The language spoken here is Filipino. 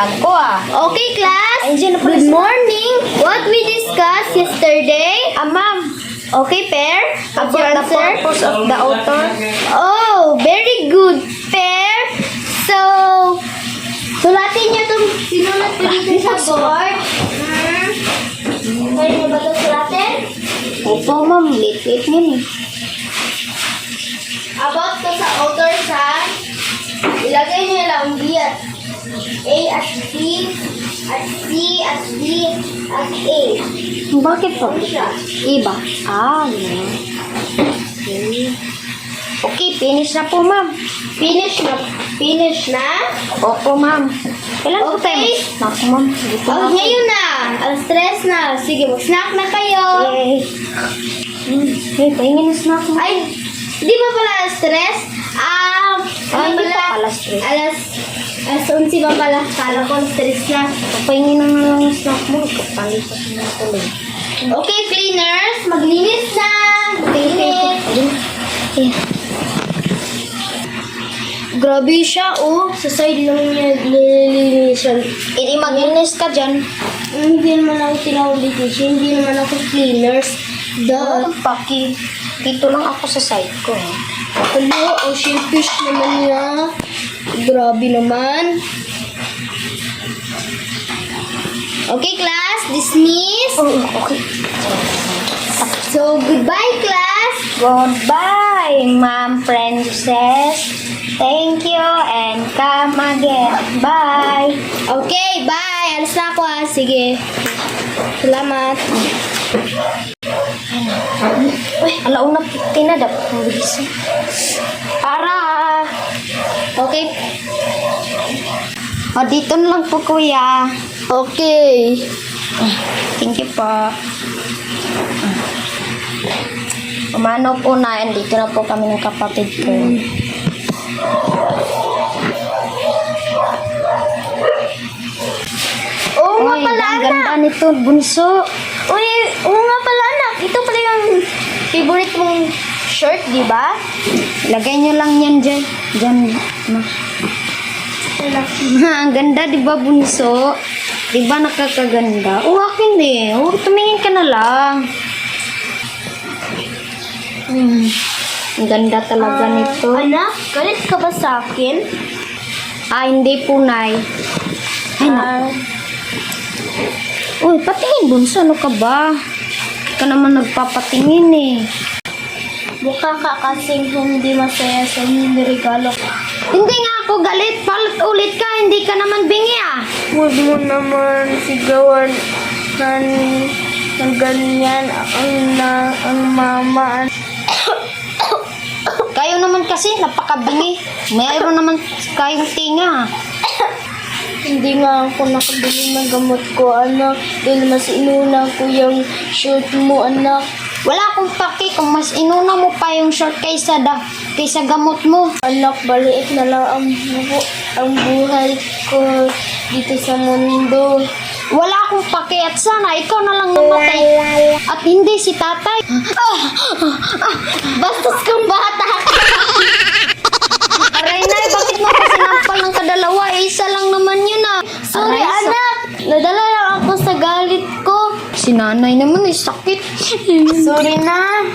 Ako ah. Okay, class. Good morning. What we discussed yesterday? Ah, ma'am. Okay, Pair. About the answer? purpose of the author. Oh, very good, Pair. So, sulatin niyo itong sinulat ko dito sa board. Hmm. Pwede mo ba ito sulatin? Opo, ma'am. Late-late yun eh. About to sa author sa ilagay niyo lang at A at C at C at D at A. Bakit po? Ano? Iba. Ah, yun. Okay. Okay, finish na po, ma'am. Finish na. Finish na? Opo, ma'am. Kailan po tayo? Okay. Naku, ma'am. Dito Oh, na ako. ngayon na. Alas stress na. Sige, mag-snack na kayo. Yay. Hmm. Hey, pahingin na snack mo. Ay, di ba pala stress? Ah, Ah, ano hindi pala? pa alas stress. Alas, alas 11 ba pala? Kala ko stress na. Pahingin na nga yung snack mo. Kapalipas na tuloy. Okay, cleaners, maglinis na. Maglinis. Grabe siya, oh. Sa side lang niya nililinisan. Hindi maglinis ka dyan. Hindi naman ako tinawag dito. Hindi naman ako cleaners. Duh. Duh. Paki. Dito lang ako sa side ko. Eh. Hello, ocean fish naman niya. Grabe naman. Okay, class. Dismiss. Oh, okay. So, goodbye, class. Goodbye, Ma'am Princess. Thank you and come again. Bye. Okay, bye. Alis na ako, ah. Sige. Salamat. Uy, alauna 50 na dapat mabilis. Para. Okay. O, dito na lang po, kuya. Okay. Thank you po. Umano po na, dito na po kami ng kapatid ko. Oo nga Uy, ang ganda nito, bunso. Uy, oo nga pala, anak. Ito pala yung favorite mong shirt, di ba? Lagay nyo lang yan dyan. Dyan. Ma. Ha, ang ganda, di ba, bunso? Di ba nakakaganda? O, akin din. O, tumingin ka na lang. Hmm. Ang ganda talaga Ah, nito. Anak, galit ka ba sa akin? Ah, hindi po, Nay. Ay. Ah, Uy, patingin, bunso. Ano ka ba? Hindi ka naman nagpapatingin eh. mukha ka kasing hindi masaya sa hindi regalo. Hindi nga ako galit. Palit ulit ka. Hindi ka naman bingi ah. Huwag mo naman sigawan ng, ng ganyan ang, na, ang mama. Kayo naman kasi, napakabingi. Mayroon naman kayong tinga. Hindi nga ako nakabili ng gamot ko, anak. Dahil mas inuna ko yung shirt mo, anak. Wala akong paki kung mas inuna mo pa yung short kaysa, da, kaysa gamot mo. Anak, baliit na lang ang, bu- ang buhay ko dito sa mundo. Wala akong paki at sana ikaw na lang namatay. At hindi si tatay. Ah, Bastos kang bata ka! Aray na, bakit mo pa sinampal ng kadalawa? Eh, isa lang naman yun ah. Sorry, Aray, sa- anak! Nadala lang ako sa galit ko. Si nanay naman eh, sakit. Sorry na.